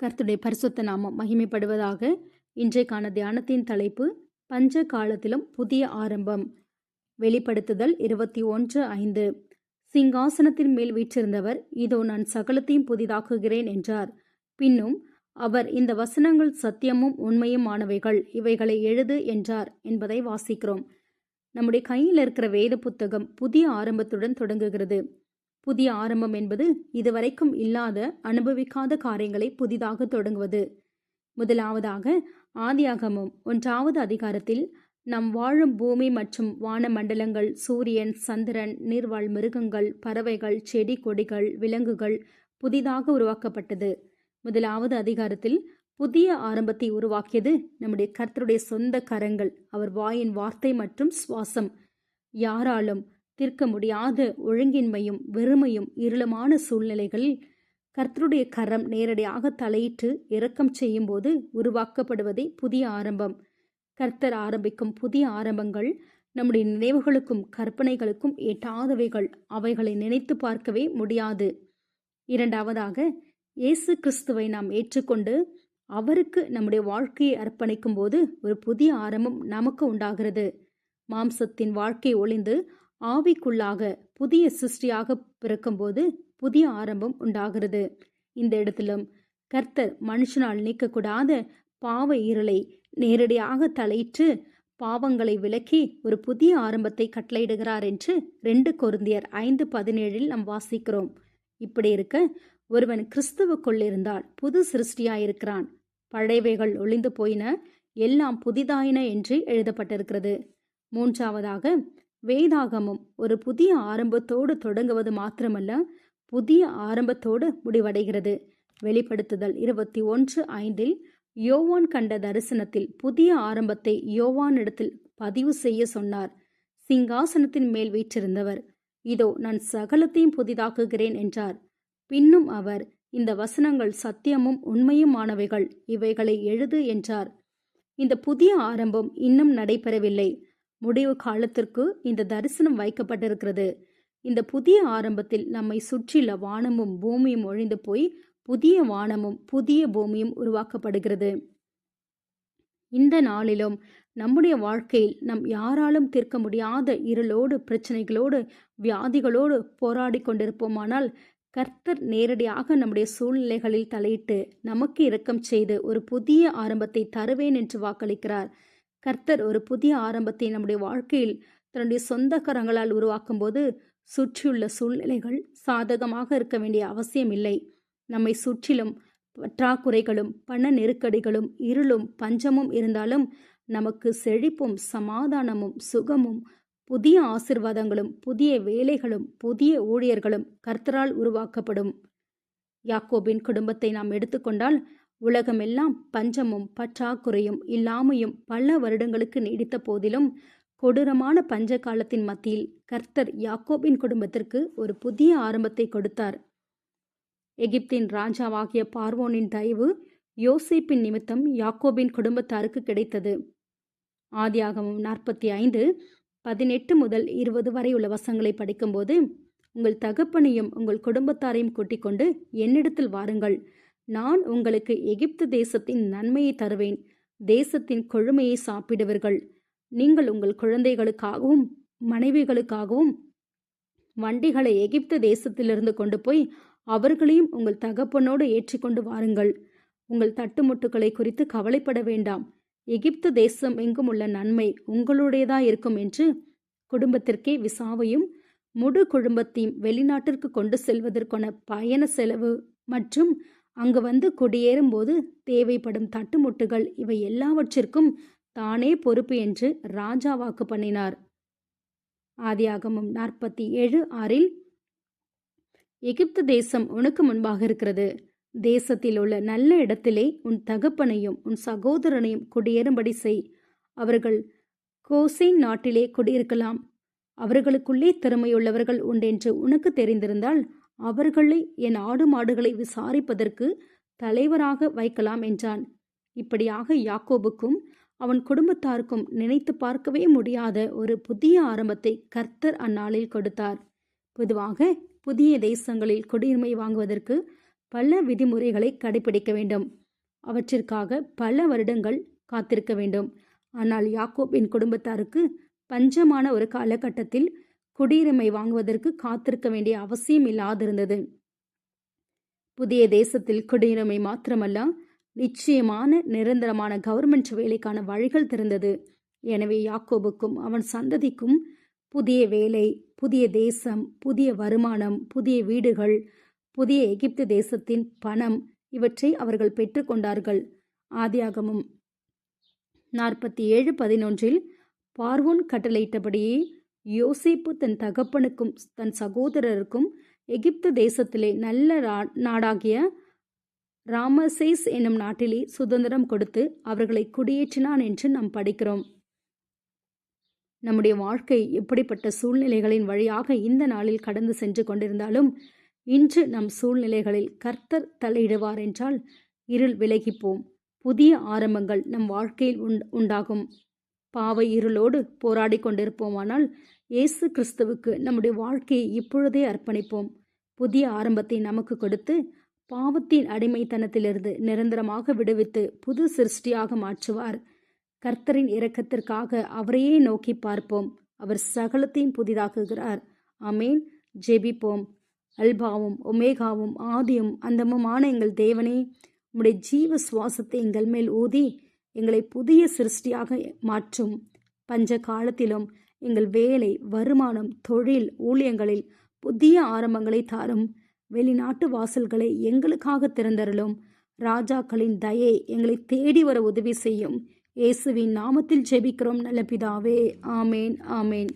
கர்த்துடைய பரிசுத்த நாமம் மகிமைப்படுவதாக இன்றைக்கான தியானத்தின் தலைப்பு பஞ்ச காலத்திலும் புதிய ஆரம்பம். வெளிப்படுத்துதல் இருபத்தி ஒன்று ஐந்து. சிங்காசனத்தின் மேல் வீற்றிருந்தவர் இதோ நான் சகலத்தையும் புதிதாக்குகிறேன் என்றார். பின்னும் அவர் இந்த வசனங்கள் சத்தியமும் உண்மையுமானவைகள் இவைகளை எழுது என்றார் என்பதை வாசிக்கிறோம். நம்முடைய கையில் இருக்கிற வேத புத்தகம் புதிய ஆரம்பத்துடன் தொடங்குகிறது. புதிய ஆரம்பம் என்பது இதுவரைக்கும் இல்லாத அனுபவிக்காத காரியங்களை புதிதாக தொடங்குவது. முதலாவதாக ஆதியாகமம் ஒன்றாவது அதிகாரத்தில் நம் வாழும் பூமி மற்றும் வான மண்டலங்கள் சூரியன் சந்திரன் நீர்வாழ் மிருகங்கள் பறவைகள் செடி கொடிகள் விலங்குகள் புதிதாக உருவாக்கப்பட்டது. முதலாவது அதிகாரத்தில் புதிய ஆரம்பத்தை உருவாக்கியது நம்முடைய கர்த்தருடைய சொந்த கரங்கள் அவர் வாயின் வார்த்தை மற்றும் சுவாசம். யாராலும் தீர்க்க முடியாத ஒழுங்கின்மையும் வெறுமையும் இருளமான சூழ்நிலைகளில் கர்த்தருடைய கரம் நேரடியாக தலையிட்டு இரக்கம் செய்யும்போது உருவாக்கப்படுவதே புதிய ஆரம்பம். கர்த்தர் ஆரம்பிக்கும் புதிய ஆரம்பங்கள் நம்முடைய நினைவுகளுக்கும் கற்பனைகளுக்கும் எட்டாதவைகள். அவைகளை நினைத்து பார்க்கவே முடியாது. இரண்டாவதாக இயேசு கிறிஸ்துவை நாம் ஏற்றுக்கொண்டு அவருக்கு நம்முடைய வாழ்க்கையை அர்ப்பணிக்கும் போது ஒரு புதிய ஆரம்பம் நமக்கு உண்டாகிறது. மாம்சத்தின் வாழ்க்கை ஒளிந்து ஆவிக்குள்ளாக புதிய சிருஷ்டியாக பிறக்கும்போது புதிய ஆரம்பம் உண்டாகிறது. இந்த இடத்திலும் கர்த்தர் மனுஷனால் நீக்கக்கூடாத பாவ இருளை நேரடியாக தலையிட்டு பாவங்களை விலக்கி ஒரு புதிய ஆரம்பத்தை கட்டளையிடுகிறார் என்று ரெண்டு கொருந்தியர் ஐந்து பதினேழில் நாம் வாசிக்கிறோம். இப்படி இருக்க ஒருவன் கிறிஸ்துவுக்குள் இருந்தால் புது சிருஷ்டியாயிருக்கிறான். பழையவைகள் ஒளிந்து போயின எல்லாம் புதிதாயின என்று எழுதப்பட்டிருக்கிறது. மூன்றாவதாக வேதாகமம் ஒரு புதிய ஆரம்பத்தோடு தொடங்குவது மாத்திரமல்ல புதிய ஆரம்பத்தோடு முடிவடைகிறது. வெளிப்படுத்துதல் இருபத்தி ஒன்று ஐந்தில் யோவான் கண்ட தரிசனத்தில் புதிய ஆரம்பத்தை யோவானிடத்தில் பதிவு செய்ய சொன்னார். சிங்காசனத்தின் மேல் வீற்றிருந்தவர் இதோ நான் சகலத்தையும் புதிதாக்குகிறேன் என்றார். பின்னும் அவர் இந்த வசனங்கள் சத்தியமும் உண்மையுமானவைகள் இவைகளை எழுது என்றார். இந்த புதிய ஆரம்பம் இன்னும் நடைபெறவில்லை. முடிவு காலத்திற்கு இந்த தரிசனம் வைக்கப்பட்டிருக்கிறது. இந்த புதிய ஆரம்பத்தில் நம்மை சுற்றியுள்ள வானமும் பூமியும் ஒழிந்து போய் புதிய வானமும் புதிய பூமியும் உருவாக்கப்படுகிறது. இந்த நாளிலும் நம்முடைய வாழ்க்கையில் நம் யாராலும் தீர்க்க முடியாத இருளோடு பிரச்சனைகளோடு வியாதிகளோடு போராடி கொண்டிருப்போமானால் கர்த்தர் நேரடியாக நம்முடைய சூழ்நிலைகளில் தலையிட்டு நமக்கு இரக்கம் செய்து ஒரு புதிய ஆரம்பத்தை தருவேன் என்று வாக்களிக்கிறார். கர்த்தர் ஒரு புதிய ஆரம்பத்தை நம்முடைய வாழ்க்கையில் தன்னுடைய சொந்த கரங்களால் உருவாக்கும் போது சுற்றியுள்ள சூழ்நிலைகள் சாதகமாக இருக்க வேண்டிய அவசியம் இல்லை. நம்மை சுற்றிலும் பற்றாக்குறைகளும் பண நெருக்கடிகளும் இருளும் பஞ்சமும் இருந்தாலும் நமக்கு செழிப்பும் சமாதானமும் சுகமும் புதிய ஆசிர்வாதங்களும் புதிய வேலைகளும் புதிய ஊழியர்களும் கர்த்தரால் உருவாக்கப்படும். யாக்கோபின் குடும்பத்தை நாம் எடுத்துக்கொண்டால் உலகமெல்லாம் பஞ்சமும் பற்றாக்குறையும் இல்லாமையும் பல வருடங்களுக்கு நீடித்த போதிலும் கொடூரமான பஞ்ச காலத்தின் மத்தியில் கர்த்தர் யாக்கோபின் குடும்பத்திற்கு ஒரு புதிய ஆரம்பத்தை கொடுத்தார். எகிப்தின் ராஜாவாகிய பார்வோனின் தயவு யோசிப்பின் நிமித்தம் யாக்கோபின் குடும்பத்தாருக்கு கிடைத்தது. ஆதியாகமம் நாற்பத்தி ஐந்து பதினெட்டு முதல் இருபது வரை உள்ள வசங்களை படிக்கும்போது உங்கள் தகப்பனையும் உங்கள் குடும்பத்தாரையும் கூட்டிக் கொண்டு என்னிடத்தில் வாருங்கள். நான் உங்களுக்கு எகிப்து தேசத்தின் நன்மையை தருவேன் தேசத்தின் கொழுமையை சாப்பிடுவர்கள். நீங்கள் உங்கள் குழந்தைகளுக்காகவும் மனைவிகளுக்காகவும் வண்டிகளை எகிப்து தேசத்திலிருந்து கொண்டு போய் அவர்களையும் உங்கள் தகப்பனோடு ஏற்றிக்கொண்டு வாருங்கள். உங்கள் தட்டுமுட்டுகளை குறித்து கவலைப்பட வேண்டாம். எகிப்து தேசம் எங்கும் உள்ள நன்மை உங்களுடையதா இருக்கும் என்று குடும்பத்திற்கே விசாவையும் முழு குடும்பத்தையும் வெளிநாட்டிற்கு கொண்டு செல்வதற்கான பயண செலவு மற்றும் அங்கு வந்து குடியேறும்போது தேவைப்படும் தட்டுமுட்டுகள் இவை எல்லாவற்றிற்கும் தானே பொறுப்பு என்று ராஜா வாக்கு பண்ணினார். ஆதியாகமம் நாற்பத்தி ஏழு ஆறில் எகிப்து தேசம் உனக்கு முன்பாக இருக்கிறது. தேசத்தில் உள்ள நல்ல இடத்திலே உன் தகப்பனையும் உன் சகோதரனையும் குடியேறும்படி செய். அவர்கள் கோசைன் நாட்டிலே குடியிருக்கலாம். அவர்களுக்குள்ளே திறமையுள்ளவர்கள் உண்டென்று உனக்கு தெரிந்திருந்தால் அவர்களை என் ஆடு மாடுகளை விசாரிப்பதற்கு தலைவராக வைக்கலாம் என்றான். இப்படியாக யாக்கோபுக்கும் அவன் குடும்பத்தாருக்கும் நினைத்து பார்க்கவே முடியாத ஒரு புதிய ஆரம்பத்தை கர்த்தர் அந்நாளில் கொடுத்தார். பொதுவாக புதிய தேசங்களில் குடியுரிமை வாங்குவதற்கு பல விதிமுறைகளை கடைபிடிக்க வேண்டும். அவற்றிற்காக பல வருடங்கள் காத்திருக்க வேண்டும். ஆனால் யாக்கோபின் குடும்பத்தாருக்கு பஞ்சமான ஒரு காலகட்டத்தில் குடியுரிமை வாங்குவதற்கு காத்திருக்க வேண்டிய அவசியம் இல்லாதிருந்தது. புதிய தேசத்தில் குடியுரிமை மாத்திரமல்ல நிச்சயமான நிரந்தரமான கவர்மெண்ட் வேலைக்கான வழிகள் திறந்தது எனவே யாக்கோபுக்கும் அவன் சந்ததிக்கும் புதிய வேலை புதிய தேசம் புதிய வருமானம் புதிய வீடுகள் புதிய எகிப்து தேசத்தின் பணம் இவற்றை அவர்கள் பெற்றுக்கொண்டார்கள் ஆதியாகமும் நாற்பத்தி ஏழு பதினொன்றில் பார்வோன் கட்டளையிட்டபடியே யோசிப்பு தன் தகப்பனுக்கும் தன் சகோதரருக்கும் எகிப்து தேசத்திலே நல்ல நாடாகிய ராமசேஸ் என்னும் நாட்டிலே சுதந்திரம் கொடுத்து அவர்களை குடியேற்றினான் என்று நாம் படிக்கிறோம். நம்முடைய வாழ்க்கை எப்படிப்பட்ட சூழ்நிலைகளின் வழியாக இந்த நாளில் கடந்து சென்று கொண்டிருந்தாலும் இன்று நம் சூழ்நிலைகளில் கர்த்தர் தலையிடுவார் என்றால் இருள் விலகிப்போம். புதிய ஆரம்பங்கள் நம் வாழ்க்கையில் உண் உண்டாகும். பாவ இருளோடு போராடி கொண்டிருப்போமானால் இயேசு கிறிஸ்துவுக்கு நம்முடைய வாழ்க்கையை இப்பொழுதே அர்ப்பணிப்போம். புதிய ஆரம்பத்தை நமக்கு கொடுத்து பாவத்தின் அடிமைத்தனத்திலிருந்து நிரந்தரமாக விடுவித்து புது சிருஷ்டியாக மாற்றுவார். கர்த்தரின் இரக்கத்திற்காக அவரையே நோக்கி பார்ப்போம். அவர் சகலத்தையும் புதிதாக்குகிறார். அமேன் ஜெபிப்போம். அல்பாவும் ஒமேகாவும் ஆதியும் அந்தமுமான எங்கள் தேவனே உம்முடைய ஜீவ சுவாசத்தை எங்கள் மேல் ஊதி எங்களை புதிய சிருஷ்டியாக மாற்றும். பஞ்ச காலத்திலும் எங்கள் வேலை வருமானம் தொழில் ஊழியங்களில் புதிய ஆரம்பங்களை தாரும். வெளிநாட்டு வாசல்களை எங்களுக்காக திறந்தருளும். ராஜாக்களின் தயை எங்களை தேடி வர உதவி செய்யும். இயேசுவின் நாமத்தில் ஜெபிக்கிறோம் நல்ல பிதாவே. ஆமேன் ஆமேன்.